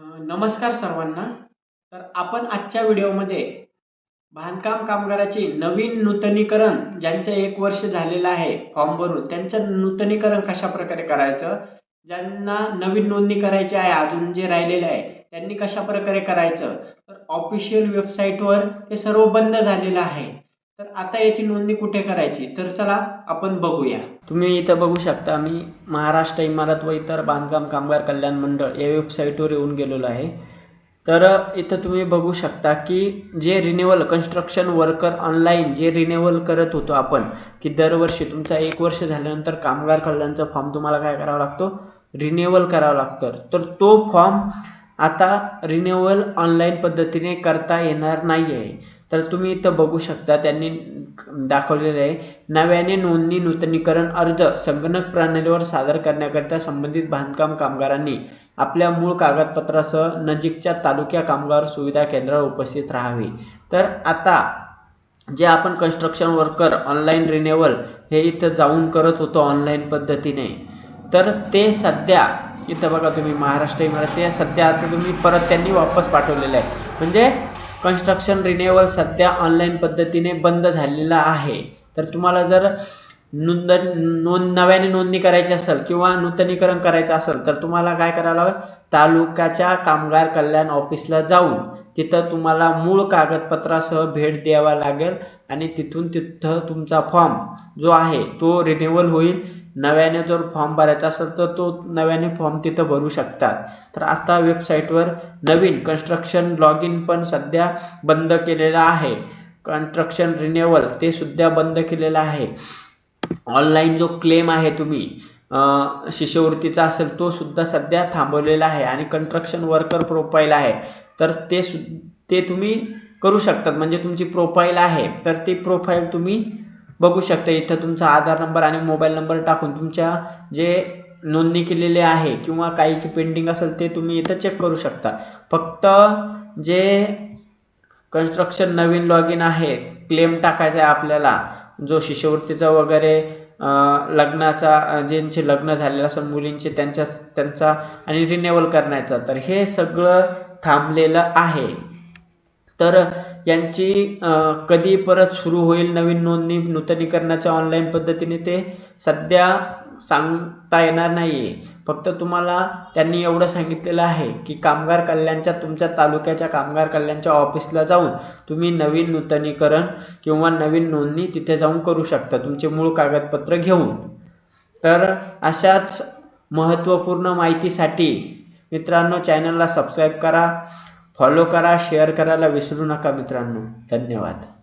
नमस्कार सर्वांना. तर आपण आजच्या व्हिडिओमध्ये बांधकाम कामगाराची नवीन नूतनीकरण ज्यांचं एक वर्ष झालेलं आहे फॉर्म भरून त्यांचं नूतनीकरण कशा प्रकारे करायचं? ज्यांना नवीन नोंदणी करायची आहे अजून जे राहिलेले आहे त्यांनी कशा प्रकारे करायचं? तर ऑफिशियल वेबसाईटवर ते सर्व बंद झालेलं आहे. तर आता याची नोंदणी कुठे करायची? तर चला आपण बघूया. तुम्ही इथं बघू शकता मी महाराष्ट्र इमारत व इतर बांधकाम कामगार कल्याण मंडळ या वेबसाईटवर येऊन गेलेलो आहे. तर इथं तुम्ही बघू शकता की जे रिन्युअल कन्स्ट्रक्शन वर्कर ऑनलाईन जे रिन्युअल करत होतो आपण की दरवर्षी तुमचा एक वर्ष झाल्यानंतर कामगार कल्याणचा फॉर्म तुम्हाला काय करावा लागतो? रिन्युअल करावा लागतं. तर तो फॉर्म आता रिन्युअल ऑनलाईन पद्धतीने करता येणार नाही आहे तर तुम्ही इथं बघू शकता त्यांनी दाखवलेलं आहे नव्याने नोंदणी नूतनीकरण अर्ज संगणक प्रणालीवर सादर करण्याकरिता संबंधित बांधकाम कामगारांनी आपल्या मूळ कागदपत्रासह नजीकच्या तालुक्या कामगार सुविधा केंद्रावर उपस्थित राहावे. तर आता जे आपण कन्स्ट्रक्शन वर्कर ऑनलाईन रिन्युअल हे इथं जाऊन करत होतो ऑनलाईन पद्धतीने. तर ते सध्या इथं बघा तुम्ही महाराष्ट्र इमारत ते सध्या आता तुम्ही परत त्यांनी वापस पाठवलेलं आहे. म्हणजे कन्स्ट्रक्शन रिन्युअल सध्या ऑनलाईन पद्धतीने बंद झालेला आहे. तर तुम्हाला जर नोंद नोंद नव्याने नोंदणी करायची असेल किंवा नूतनीकरण करायचं असेल तर तुम्हाला काय करायला हवं? तालुक्याच्या कामगार कल्याण ऑफिसला जाऊन तिथं तुम्हाला मूळ कागदपत्रासह भेट द्यावा लागेल आणि तिथून तिथं तुमचा फॉर्म जो आहे तो रिन्युअल होईल. नव्याने जर फॉर्म भरायचा असेल तर तो नव्याने फॉर्म तिथं भरू शकतात. तर आता वेबसाईटवर नवीन कन्स्ट्रक्शन लॉग इन पण सध्या बंद केलेलं आहे. कन्स्ट्रक्शन रिन्युअल ते सुद्धा बंद केलेलं आहे. ऑनलाईन जो क्लेम आहे तुम्ही शिष्यवृत्तीचा असेल तो सुद्धा सध्या थांबवलेला आहे आणि कन्स्ट्रक्शन वर्कर प्रोफाईल आहे. तर ते सु ते तुम्ही करू शकतात. म्हणजे तुमची प्रोफाईल आहे तर ती प्रोफाईल तुम्ही बघू शकता. इथं तुमचा आधार नंबर आणि मोबाईल नंबर टाकून तुमच्या जे नोंदणी केलेले आहे किंवा काहीची पेंडिंग असेल ते तुम्ही इथं चेक करू शकता. फक्त जे कन्स्ट्रक्शन नवीन लॉग इन आहे क्लेम टाकायचा आहे आपल्याला जो शिष्यवृत्तीचा वगैरे लग्नाचा ज्यांचे लग्न झालेलं असेल मुलींचे त्यांच्या त्यांचा आणि रिन्युअल करण्याचा. तर हे सगळं थांबलेलं आहे. तर यांची कधी परत सुरू होईल नवीन नोंदणी नूतनीकरणाच्या ऑनलाईन पद्धतीने ते सध्या सांगता येणार नाही आहे फक्त तुम्हाला त्यांनी एवढं सांगितलेलं आहे की कामगार कल्याणच्या तुमच्या तालुक्याच्या कामगार कल्याणच्या ऑफिसला जाऊन तुम्ही नवीन नूतनीकरण किंवा नवीन नोंदणी तिथे जाऊन करू शकता तुमचे मूळ कागदपत्र घेऊन. तर अशाच महत्त्वपूर्ण माहितीसाठी मित्रांनो चॅनलला सबस्क्राईब करा फॉलो करा शेअर करायला विसरू नका मित्रांनो. धन्यवाद.